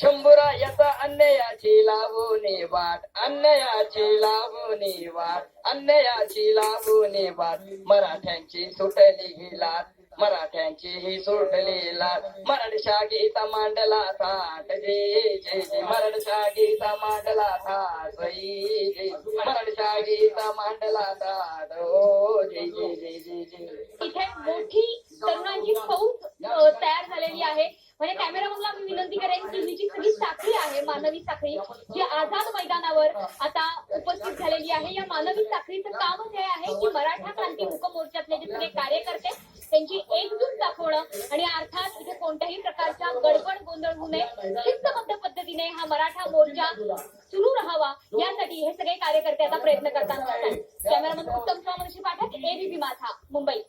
शंभुरा याचा. अन्यायाची लावूने वाट अन्यायाची लावूने वाट अन्यायाची लावूने वाट. मराठ्यांची सुटली ही लाट मराठ्यांची ही सुटली लाट. मराठशा गीता मांडला थाट जे जे गीता मांडला थाट जय जय गीता मांडला थाट ओ जय जय जय जय जय इथे मोठी आहे. म्हणजे कॅमेरामनला मी विनंती करेन की ही जी सगळी साखळी आहे मानवी साखळी जी आझाद मैदानावर आता उपस्थित झालेली आहे या मानवी साखळीचं कामच हे आहे की मराठा क्रांती मुक मोर्चातले जे सगळे कार्यकर्ते त्यांची एकजूट दाखवणं आणि अर्थात इथे कोणत्याही प्रकारच्या गडबड गोंधळ होऊ नये शिस्तबद्ध पद्धतीने हा मराठा मोर्चा सुरू राहावा यासाठी हे सगळे कार्यकर्ते आता प्रयत्न करताना कॅमेरामन उत्तम स्वामनशी पाठक एबीपी माझा मुंबई.